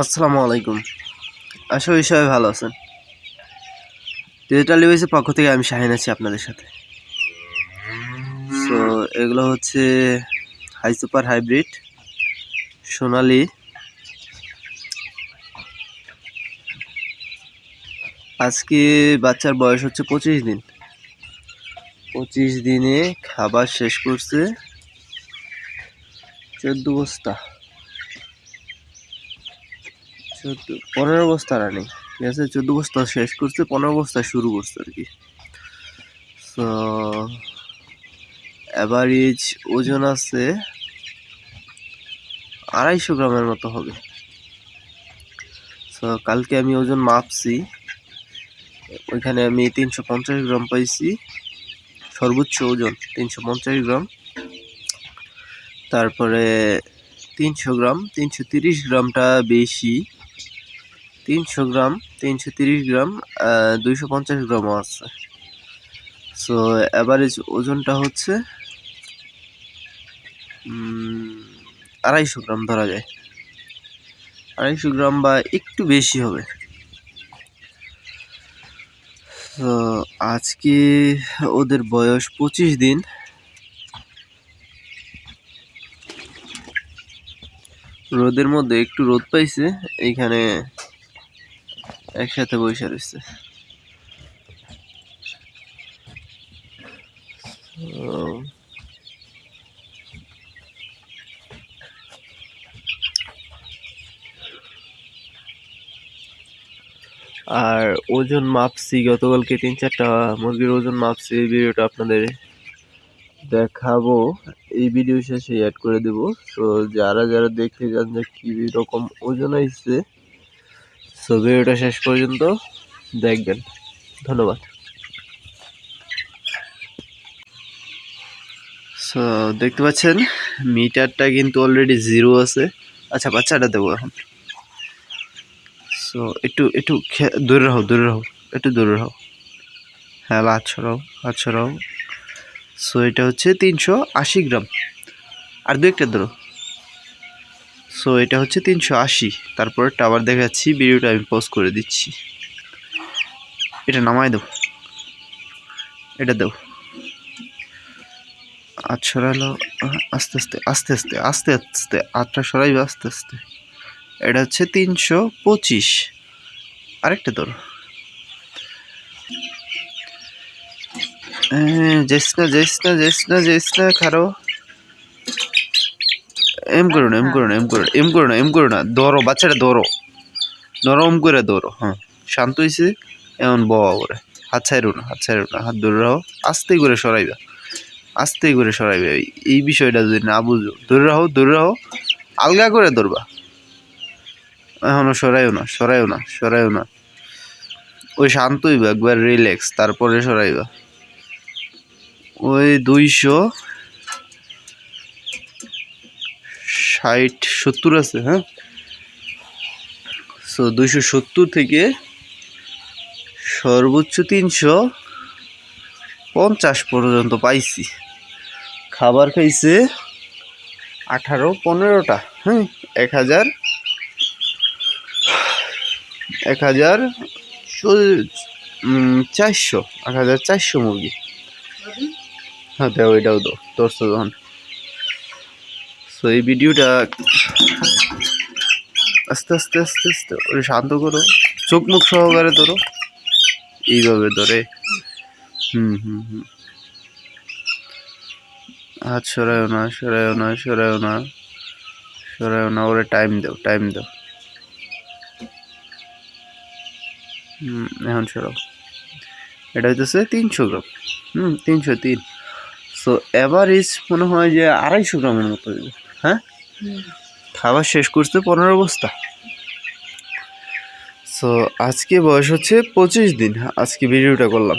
আসসালামু আলাইকুম। আশা করি সবাই ভালো আছেন। ডিজিটাল ডিভাইসের পক্ষ থেকে আমি শাহিন আছি আপনাদের সাথে। সো এগুলো হচ্ছে হাই সুপার হাইব্রিড সোনালি, আজকে বাচ্চার বয়স হচ্ছে পঁচিশ দিন। পঁচিশ দিনে খাবার শেষ করছে। চোদ্দ বস্তা। পনেরো বস্তা রানিং, ঠিক আছে? চোদ্দ বস্তা শেষ করছে, পনেরো বস্তা শুরু করছে আর কি। তো অ্যাভারেজ ওজন আছে আড়াইশো গ্রামের মতো হবে। তো কালকে আমি ওজন মাপছি, ওইখানে আমি তিনশো পঞ্চাশ গ্রাম পাইছি, সর্বোচ্চ ওজন তিনশো পঞ্চাশ গ্রাম। তারপরে তিনশো গ্রাম, তিনশো তিরিশ গ্রামটা বেশি। তিনশো গ্রাম, তিনশো তিরিশ গ্রাম দুইশো পঞ্চাশ গ্রামও আছে। সো অ্যাভারেজ ওজনটা হচ্ছে আড়াইশো গ্রাম ধরা যায়। আড়াইশো গ্রাম বা একটু বেশি হবে। তো আজকে ওদের বয়স পঁচিশ দিন। রোদের মধ্যে একটু রোদ পাইছে, এইখানে একসাথে বসে রয়েছে। আর ওজন মাপছি গতকালকে তিন চারটা মুরগির ওজন মাপছি এই ভিডিওটা আপনাদের দেখাবো। এই ভিডিও শেষে অ্যাড করে দেব। তো যারা যারা দেখতে চান যে কী রকম ওজন হয়েছে সো ভিডিওটা শেষ পর্যন্ত দেখবেন। ধন্যবাদ। সো দেখতে পাচ্ছেন, মিটারটা কিন্তু অলরেডি জিরো আছে। আচ্ছা বাচ্চাটা দেবো এখন। সো একটু একটু দূরে রাখো দূরে রাখো একটু দূরে রাখো হ্যাঁ হাত ছড়াও হাত ছড়াও। সো এটা হচ্ছে তিনশো আশি গ্রাম। আর দু একটা ধরো। সো এটা হচ্ছে তিনশো আশি। তারপরে টাওয়ার দেখাচ্ছি ভিডিওটা আমি পজ করে দিচ্ছি। এটা নামাই দাও এটা দাও আট সরালো, আস্তে আস্তে আস্তে আস্তে আস্তে আস্তে আটটা সরাইবে আস্তে আস্তে। এটা হচ্ছে তিনশো পঁচিশ। আরেকটা ধরো। যাইস না যাইস না যাইস না যাইস না খারো। এম করো না এম করো না এম করো না এম করো না এম করো না। ধরো বাচ্চাটা ধরো। নরম করে ধরো হ্যাঁ। শান্ত হয়েছে এমন বাবা করে। হাত ছাইরো না হাত ছাইরো না হাত ধরে রাখো। আস্তে করে সরাইবা। আস্তে করে সরাইবে। এই- বিষয়টা যদি না বুঝো ধরে রাখো ধরে রাখো। আলগা করে ধরবা। এখনও সরাইও না সরাইও না সরাইও না। ওই শান্ত হইবা একবার রিল্যাক্স তারপরে সরাইবা। ওই দুইশো ষাট সত্তর আছে হ্যাঁ? সো দুইশো সত্তর থেকে সর্বোচ্চ তিনশো পঞ্চাশ পর্যন্ত পাইছি। খাবার খাইছে আঠারো পনেরোটা হ্যাঁ? এক হাজার এক হাজার চারশো এক হাজার চারশো মুরগি। হ্যাঁ দেও এটাও দাও দশটা যখন তো এই ভিডিওটা আস্তে আস্তে আস্তে আস্তে ওরে শান্ত করো। চোখ মুখ সহকারে ধরো। এইভাবে ধরে। হুম হুম হুম। হাত সরায়ও না সরায়ও না সরায়ও না সরায়ও না। ওরে টাইম দাও টাইম দাও। হুম, এখন সরাও। এটা হইতেছে তিনশো গ্রাম। হুম, তিনশো তিন। সো অ্যাভারেজ মনে হয় যে আড়াইশো গ্রামের মতো হইবে। হ্যাঁ? খাবার শেষ করতে পনেরো বস্তা সো আজকে বয়স হচ্ছে পঁচিশ দিন। আজকে ভিডিওটা করলাম।